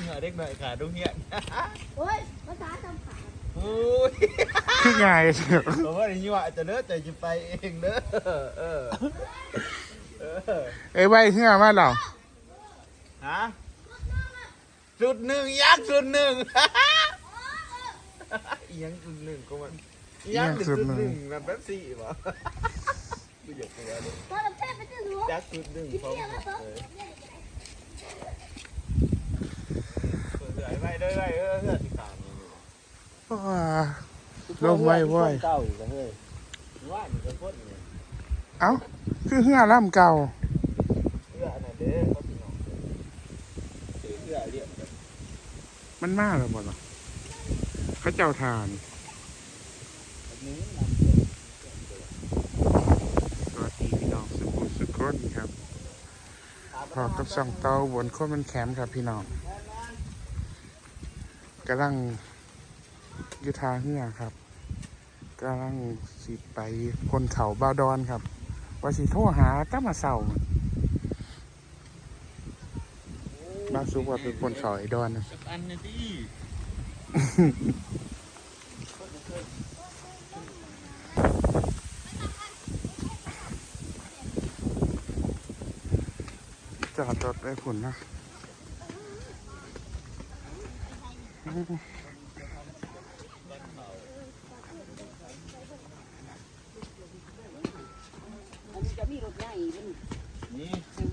เหงื่อเด็กหน่อยขาดตรงเนี้ยโอ้ยภาษาจำขาดโอ้ยคือไงเสียเพราะว่าอย่างนี้ว่าจะเลิกใจจะไปเองเด้อเออเออไอ้ใบเหื่อมาเราฮะจุดหนึ่งยักษ์จุดหนึ่งอีหยังจุดหนึ่งก็มันอีหยังจุดหนึ่งแบบแบบสี่ป่ะกูอยากไปแล้วตอนเราแทบไม่ได้รู้ยักษ์จุดหนึ่งพร้อม กันเลยเปิดเลยไปเลยไปเออเออสิตามนี่ว้าลงไว้ไว้เก้าอยู่กันเลยว่าอยู่กับคนเนี่ยเอ้า คือเหื่อล่ำเก่าเอื้ออันนั้นเด้อเขาพี่น้องเอื้อเรียกกันมันมากเลยหมดหรอเขาเจ้าทาน อันนี้นสวัสดีพี่น้องสุขุมสุขคนครับำพอกับส่องเตาบนคนมันแคมป์ครับพี่น้อง กำลังอยุทาเหื่อครับกำลังสิไปคนเขาบาวดอนครับ ว่าสิโทรหาตั้งมาเศร้าบ้านซุกว่าเป็นคนเขาไอ้ดอนนะสักอันนะดิจอดรถไว้ผุนนะ มันจะมีรถใหญ่มัน นี่ ถึ ง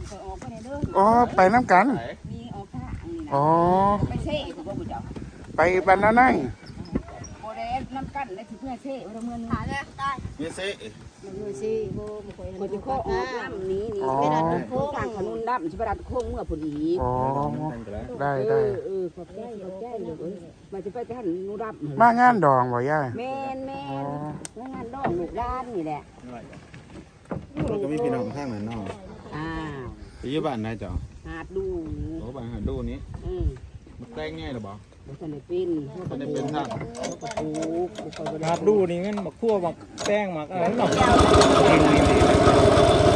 เคยออกไปในเด้ออ๋อไปน้ำกันไหนมีออกทางนี่นะอ๋อ ไปเซ่ผมบอกเจ้าไปบรรณาไนโบเดนน้ำกัน และที่เพื่อเซ่เราเมื่อขาเลยตายนี่สิมันเมื่อซ่โบมันคอยมันจะข้อออกน้ำนี้นี่อ๋อไม่ได้โค้งทางขนุนดำชิบะดัดโค้งเมื่อพอดีอ๋อได้ได้เออขอบใจขอบใจเลยมันจะไปที่หันนูดำมางานดองบ่ย่าแมนแมอ๋อนแล้วงานดอกลูกด้านนี่แหละเราก็มีพี่น้องข้างนั้นเนาะอ้าวไปอยู่บ้านไหนจ้ะหาดดูโอ้บ้านหาดูนี้อืมมันแกล้งง่ายหรือเปล่า มันจะได้เป็นมันได้เป็นทางปลูกปลูกไปหาดดูนี่มันบักคั่วบักแป้งบักอะไรนั่นเน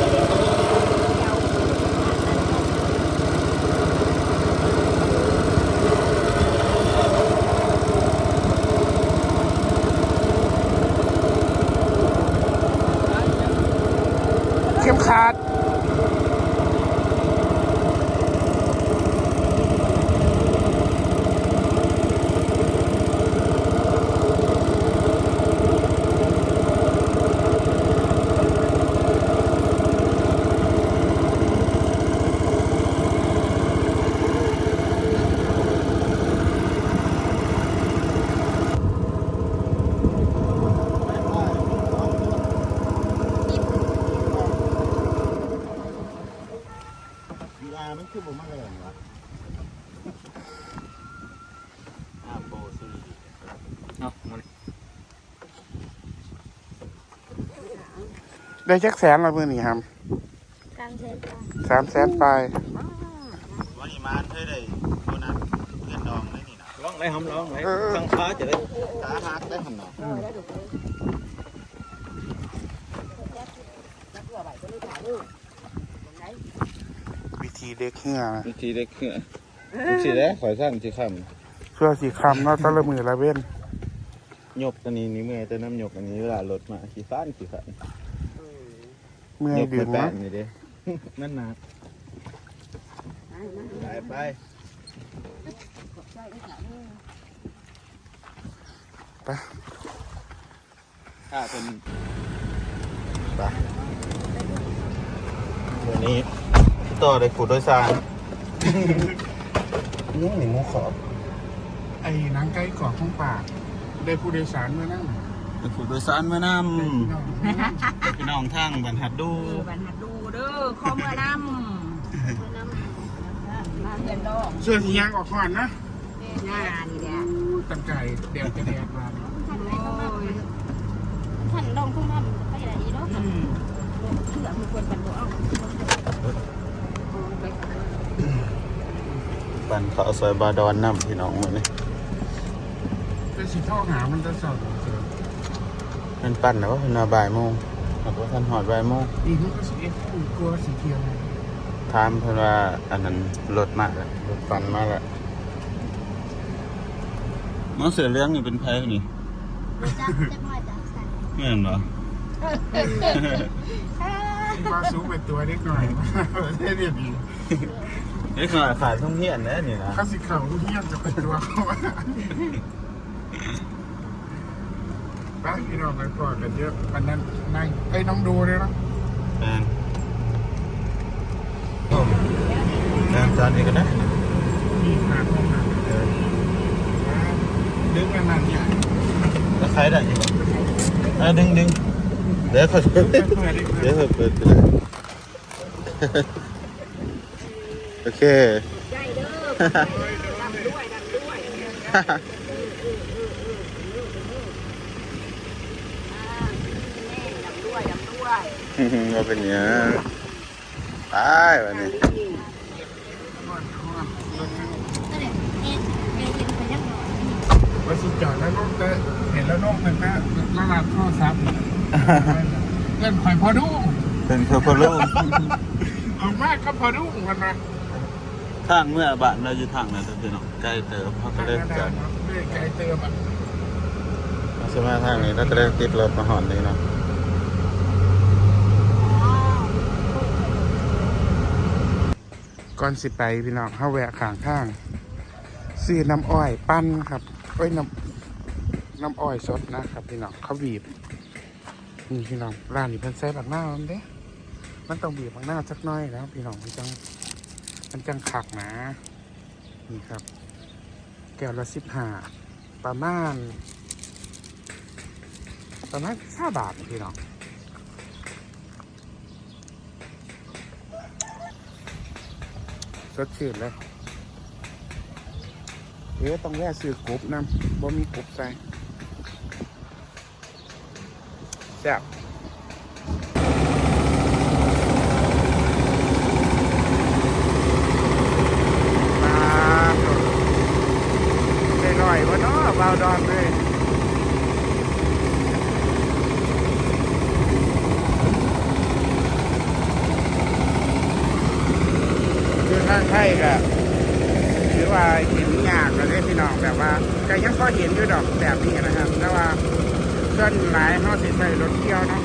คือผมมากเลยเหรอวะอาโบซีเอามันได้จักแสนละมื้อนี้ครับกลางเทนสามแสนไปวันนี้มาเท่ได้โบนัสเงินดองได้นี่นะร้องไรหำร้องไรข้างฟ้าจะได้ขาหักได้หันหน่อ วิธีเด็กเหื่อนะวิธีได้คือวิธีได้ขอยสั้นที่คเพื่อสีคำเนาะแตะละมือละเว้นำยกอันนี้นี่เมื่อยแต่น้ำยกอันนี้เวลารถมาขี่ฟ้านขี่ฟ้านเมื่อยยกดื่ไปมแปะนะนี่เด้ นั่นหนักไปไปไปถ้าเป็นไปวันนี้ ต่อได้ขุดโดยสารนี่หนึ่งมูขอบไอ้หนังไก่กรอบของปาก ได้ผู้โดยสารมานั่งได้ขุดโดยสารมานำพี่น้องทางบรรทัดดูเออบันหัดดูเด้อข้อเมื่อนำมาเรียนดอกเสื้อสียางออกก่อนนะหน้านี่แหละตั้งใจเดี๋ยวจะแดดมาท่านไหนก็มาท่านลองทุ่งทำไปไหนอีเนาะอืมเชื่อมันควรบันบ่เอา บันเขาซอยบาดอนนำพี่น้องมือนี่เป็นสีท่อหามันจะสอดมันปั่นนะว่าเป็นมาบ่ายโมงหรือว่าท่านหอดบ่ายโมงอีกมันก็สีเอฟกลัวสีเทียมเลยถามเพิ่นว่าอันนั้นรถมาแล้วรถฟันมาแล้วหมอเสือเลี้ยงนี่เป็นไผนี่จับจะมาจับใส่แม่นบ่มาสูงเป็นตัวนิดหน่อยเท่ดี ดีเด็กน้อยขายท่องเที่ยวนะนี่นะข้าสิเข่าลูกเฮียนจะเป็นตัวเข้ามาไปพี่น้องไปกอดกันเยอะวันนั้นนั่งไอ้น้องดูเลยเนาะแม่นโอ้แม่นจานนี้ก็ได้มีขาดห้องน้ำเออดึงกันนั่นเนี่ยแล้วขายได้อยู่บ่อะดึงดึงเดี๋ยวเขาเปิดเพื่อดิเดี๋ยวเขาเปิดไปเลย โอเคใจเด้อดำด้วยดำด้วยแม่ดำด้วยดำด้วยมาเป็นหยังไปวันนี้ก็เลยเอ็นเอ็นเป็นคนยักษ์หน่อยมาสิจอดแล้วน้องเตะเห็นแล้วน้องเป็นแม่ละลาดข้อซับเล่นข่อยพอดุ้งเป็นเพอร์พลูกเอามากก็พอดุ้งมันนะ ทางเมื่อบ้านเราอยู่ทางนั้นพี่น้องใกล้เติมเขาก็เล่นกันด้วยไกลเติมอะเราจะมาทางนี้เราก็เลยติดรถมาหอนนี่เนาะก่อนสิไปพี่น้องเข้าแวะข้างทางซื้อน้ำอ้อยปั้นครับเอ้ยน้ำน้ำอ้อยสดนะครับ พี่น้องเขาบีบนี่พี่น้องร้านนี้เพิ่นใส่บักหน้ามันเด้มันต้องบีบบักหน้าสักหน้อยแล้วพี่น้องมันจัง มันจังขักนะ นี่ครับ แก้วละสิบห้าประมาณ ประมาณห้าบาทพี่น้องสดชื่นเลยเดี๋ยวต้องแวะซื้อกรุบนำบ่มีกรุบใส่แซ่บมาได้หน่อยวะเนาะบาวดอนเลยคือทางไทยก็ถือว่าเห็นยากเลยพี่น้องแบบว่าก็ยังก็เห็นอยู่ดอกแบบนี้นะครับแต่ว่าส่วนหลายเขาสิใช้รถเที่ยวเนาะ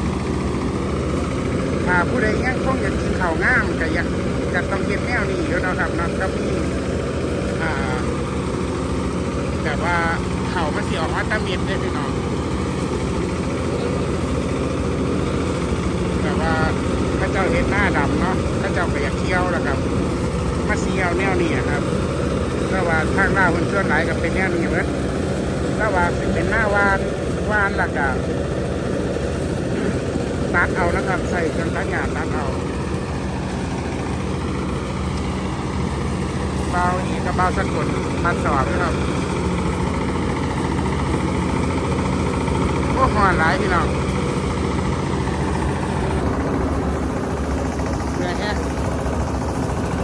ถ้าผู้ใดยังคงอยากกินข้าวง่ามก็อยากก็ต้องเก็บแนวนี้อยู่นะครับเนาะก็มีอ่าแบบว่า เขามาเสียออกมาตะเมียนได้พี่น้องแบบว่าพระเจ้าเห็นหน้าดำเนาะพระเจ้าก็อยากเที่ยวแล้วครับ มาเสียวแนวนี้อะครับแล้วว่าทางหน้าคนส่วนไหนก็เป็นแนวนี้เหมือนแล้วว่าสิเป็นหน้าวานวานหลักอะตัดเอานะครับใส่เครื่องตัดหญ้าตัดเอาเบาอีกกับเบาสะกดพันสอบนะครับ โอ้หอนหลายพี่น้องเหนื่อยแฮะ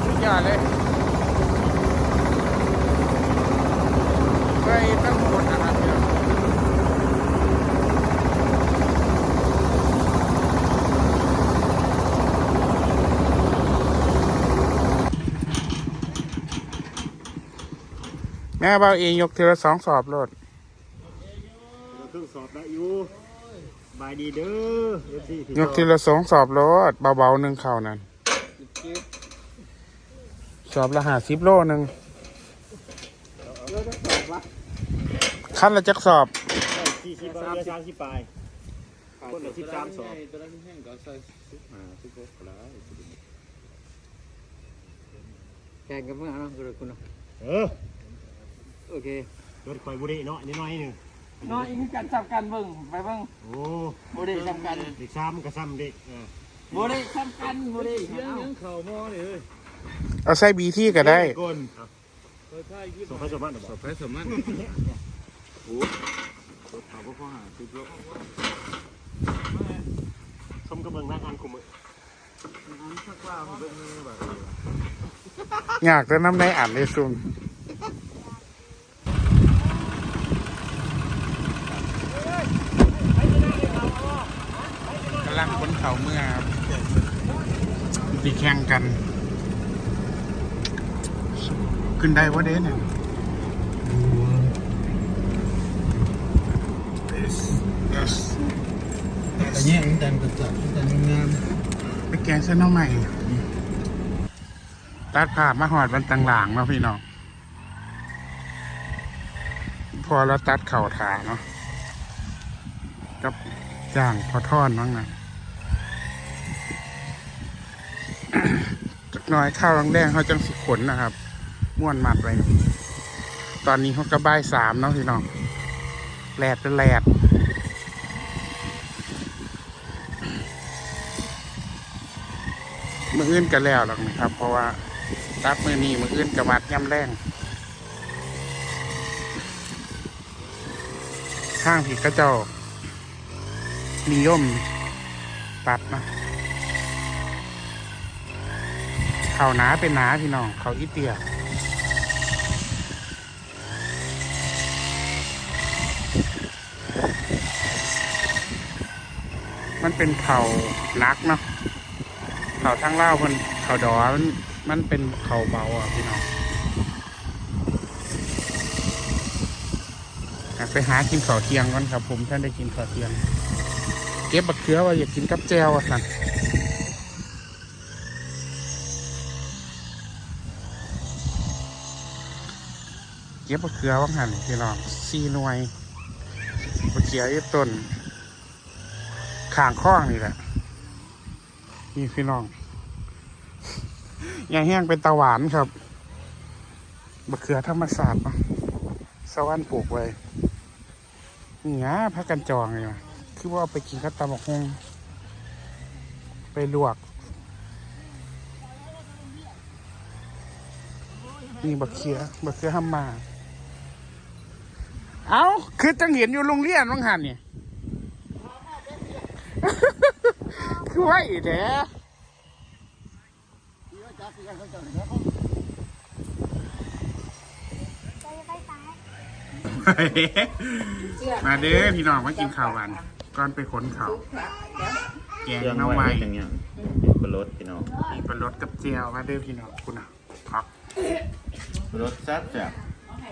สุดยอดเลยไปตั้งคนนะครับเนี่ยแม่เบาเองยกเทละสองสอบโลด เครื่องสอบได้อยู่บายดีเด้อเอฟซียกทีละสองสอบโลดเบาๆหนึ่งเข่านั่นสอบละหาสิบโลหนึ่งขั้นละจักสอบสี่สิบปลายสามสิบปลายคนละสิบสามสอบแข่งกันเมื่อไหร่นะคุณเออโอเครถไฟบุรีเนาะนิดหน่อยหนึ่ง น้อยอีกกันจับกันเบิ่งไปเบิ่งโอ้บ่ได้จับกันเด็กซ้ำก็ซ้ำเด็กบ่ได้จับกันบ่ได้เอ้าเอาใส่บีที่ก็ได้ก้นสมพระสมบัติสมพระสมบัติสมกระเบื้องนั่งอันคุมมืออยากจะน้ำในอ่านในซุ่มำลังคนเขาเมื่อครับไปแข่งกัน ขึ้นได้ว่าเด้เนี่ย Yes yes แต่เนี้ยมันแต่งกระจับแต่งงามไปแกงเส้นน้องใหม่ตัดภาพมาหอดวันตังหลางเนาะพี่น้องพอเราตัดเข่าถาเนาะกับจ้างพอท่อนมั้งนะ จักห น้อยข้าวรังแดงเขาจังสิขนนะครับม้วนมัดไว้ตอนนี้เขาก็บ่ายสามเนาะพี่น้องแหลดเป็นแหลดมืออื่นกันแล้วหรอกนะครับ เพราะว่าตัดมือนี้มืออื่นกับวัดย่ำแรงข้างผีกระเจ้านิยมตัดนะ เขาหนาเป็นหนาพี่น้อง เขาอีเตียมันเป็นเขานักเนาะเขาทั้งเล่ามันเขาดอมันมันเป็นเขาเบาอะพี่น้องไปหากินข้าวเที่ยงก่อนครับ ผมท่านได้กินข้าวเที่ยง เก็บบักเขือว่าอยากกินกับแจวอะสัน ก็บบักเขือว่างหันพี่น้องซีหน่วยบักเขืออีกต้นข้างข้องนี่แหละนี่พี่น้องยางแห้งเป็นตาหวานครับมะเขือธรรมศาสตร์เนาะสวรรค์ปลูกไว้นี่นะพักกันจองเลยคือว่าไปกินกับตำบักฮงไปลวกนี่บักเขือบักเขือห้ามมา เอาคือจังเห็นอยู่โรงเรียนวังหันเนี่ยคือว่าอีแท้มาเด้อพี่น้องมากินข้าวกันก่อนไปขนข้าวแกงเครื่องน้องไว้ไม้เป็นอย่างเป็นรถพี่น้องมีปลาลดกับเจียวมาเด้อพี่น้องคุณอะครับเป็นรถแซ่บแซ่บ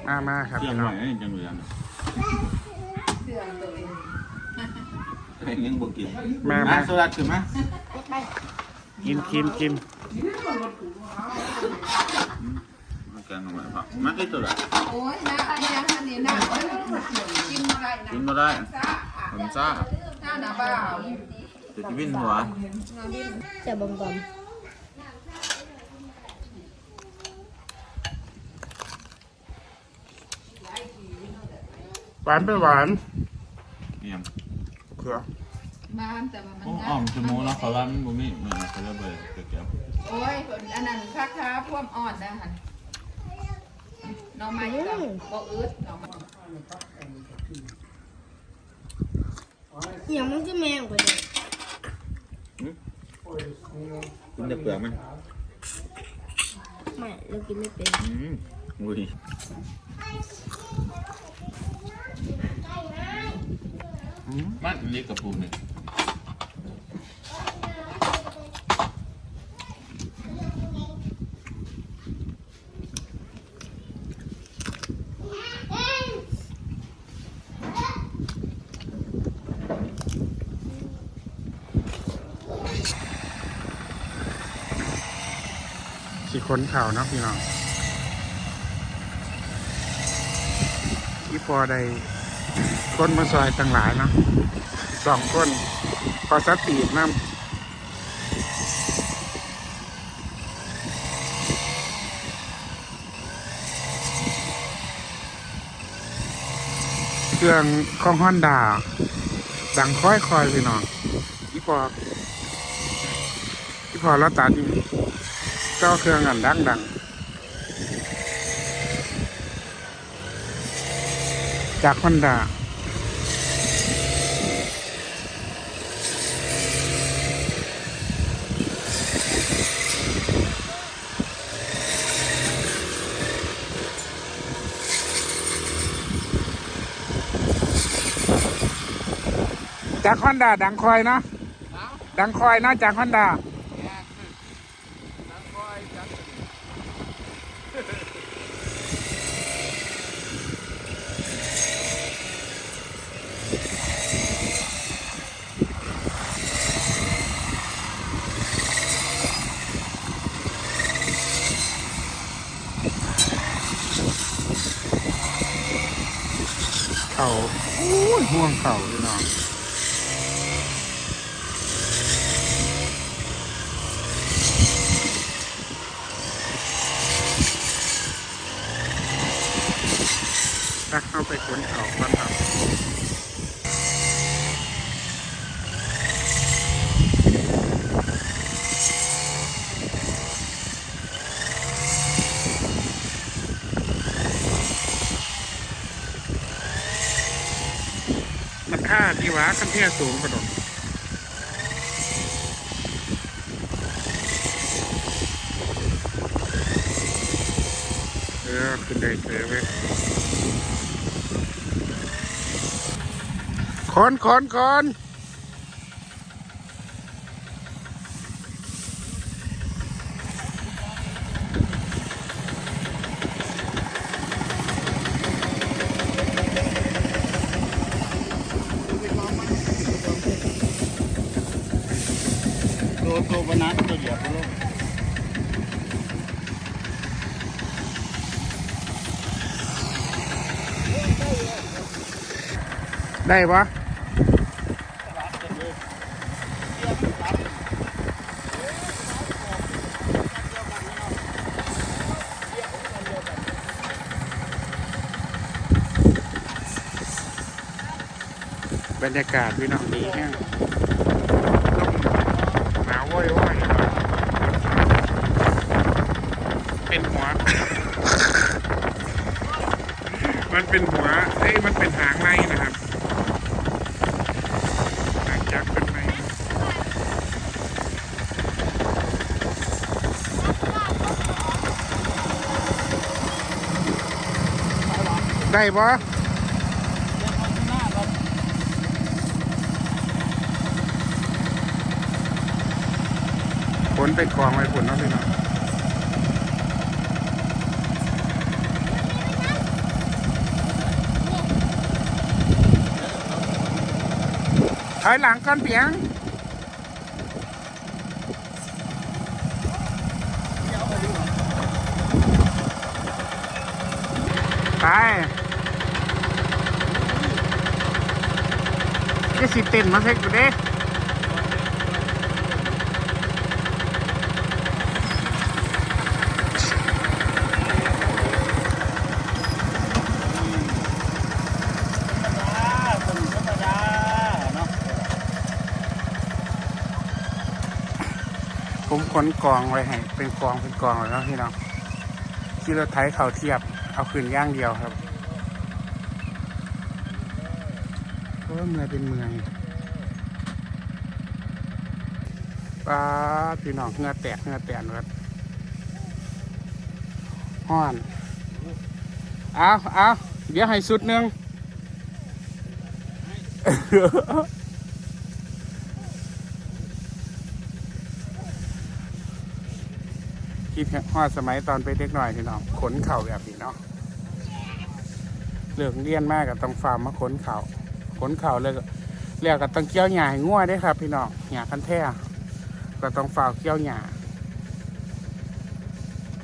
มามาครับเครื่องพี่น้ไว้องจังเหลืองเองยังบ่กินมามามาโซดาขึ้นมากินกินกินมาแกงหน่อไม้ผักมาที่โซดาโอ้ยนะยังอันนี้นะกินอะไรนะกินบ่ได้ผมซ่าหน้าหนาบ้าจะจะวิ่นหัวจะบอมบอม หวานไปหวานเนี่ยเขือบ้านแต่ว่ามันโอ้อ่อมชั่วโมงแล้วเขาว่ามันบ่มีเหมือนเขาจะเบิดเกี่ยวโอ้ยอันนั้นคักค้าพ่วมอ่อนนะหันน้องไม้กับบ่อึดน้องไม้อย่างมันก็แมงกว่าเดิมกินแต่เปลือกมันไม่เรากินไม่เป็นอืมอุ้ย มันเล็กกับปูนี่สีขนข่าวนะพี่น้องที่พอได้ คนมาซอยตั้งหลายเนาะสองคนพอสตีบน้ำเครื่องของฮอนดาดังค่อยคอยๆพี่น้องที่พอที่พอเราตัดนี่ก็เครื่องอันดังดัง จากฮอนดาจากฮอนดาดังคอยเนาะดังคอยเนาะจากฮอนดาเขาโม่วงเข่าพี่น้องตักเข้าไปขนเขาก่อนครับมันค่ ขั้นเทียสูงกระโดดเออขึ้นได้เจอเว้ยคอนคอนคอนตัวตัวปนัดตัวเหยียบโลก ได้ปะบรรยากาศพี่น้องดีแห้งลมหนาวว้อยว้อยเป็นหัว มันเป็นหัวเอ้ยมันเป็นหางในนะครับหางจักรเป็นใน ได้ปะผลไปกองไว้ผลนาะพี่น้องถอยหลังก่อนเปียงไป ก็สิเต้นมาเซ็กกูเด้ธรรมดาเนาะผมขนกองไว้ให้เป็นกองเป็นกองเลยนะพี่น้องที่เรถไถเขาเทียบเอาคืนย่างเดียวครับเพ ราะว่าเมื่อยเป็นเมือยป้าพี่น้องเงือแตกเงือแตกเลยห้อนเอาเอาเดี๋ยวให้สุดหนึ่งคิดฮอดสมัยตอนเป็นเด็กหน่อยพี่น้องขนเข่าแบบนี้เนาะเลือกเรียนมากกับต้องฟาร์มมาขนเข่า ขนเข่าเลยเรียกกับต้องเกี้ยวหญ้าให้ง่วได้ครับ พี่น้องหญ้าคันแท้ก็ต้องฝ่าเกี้ยวหญ้า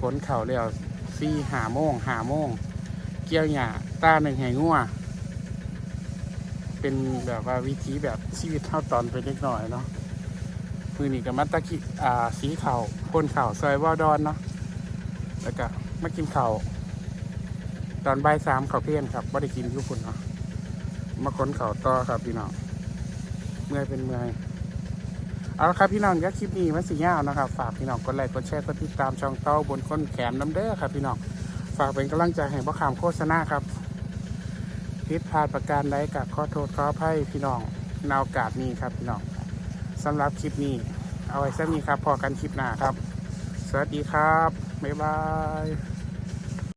ขนเข่าเรียวสี่หาโมงหาโมงเกี้ยวหญ้าตาหนึ่งให้ง่วเป็นแบบว่าวิธีแบบชีวิตเท่าตอนเป็นเด็กหน่อยเนาะมือนี่กับมัตตะกิอ่าสีเข่าพ่นเข่าซอยวอดอนเนาะแล้วก็มากินเข่าตอนบ่ายสามเขาเพี้ยนครับไม่ได้กินทุกคนเนาะ มาค้นเข่าต่อครับพี่น้องเมื่อยเป็นเมื่อยเอาละครับพี่น้องยักคลิปนี้มาสิยาวนะครับ ฝากพี่น้องกดไลค์กดแชร์กดติดตามช่องเต้าบนค้นแขนน้ำเด้อครับพี่น้องฝากเป็นกำลังใจให้พ่อขามโฆษณาครับผิดพลาดประการใดกับขอโทษขออภัยพี่น้องนโอกาสนี้ครับพี่น้องสำหรับคลิปนี้ เอาไว้สักนี้ครับ พอกันคลิปหน้าครับ สวัสดีครับ บ๊ายบาย